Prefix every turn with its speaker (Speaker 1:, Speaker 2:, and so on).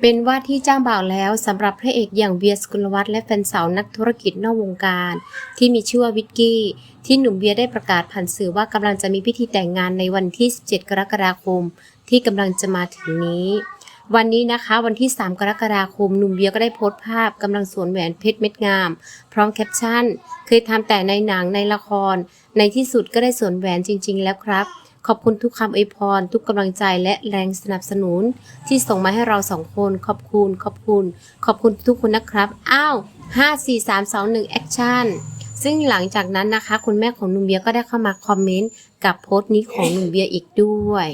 Speaker 1: เป็นว่าที่จ้างบ่าวแล้วสำหรับพระเอกอย่างเวียสกุลวัฒน์และแฟนสาวนักธุรกิจนอกวงการ ที่มีชื่อว่าวิกกี้ ที่หนุ่มเวียได้ประกาศผ่านสื่อว่ากำลังจะมีพิธีแต่งงานในวันที่ 17 กรกฎาคม ที่กำลังจะมาถึงนี้ วันนี้นะคะวันที่ 3 กรกฎาคมหนุ่มเวียก็ได้โพสต์ภาพกำลังสวมแหวนเพชรเม็ดงาม พร้อมแคปชั่น เคยทำแต่ในหนังในละคร ในที่สุดก็ได้สวมแหวนจริง ๆ แล้วครับ ขอบคุณทุกคำอวยพร ทุกกำลังใจและแรงสนับสนุน ที่ส่งมาให้เราสองคนขอบคุณ ขอบคุณ ขอบคุณทุกคนนะครับอ้าว5 4 3 2 1แอคชั่นซึ่งหลังจากนั้นนะคะ คุณแม่ของหนุ่มเบียร์ก็ได้เข้ามาคอมเมนต์กับโพสต์นี้ของหนุ่มเบียร์อีกด้วย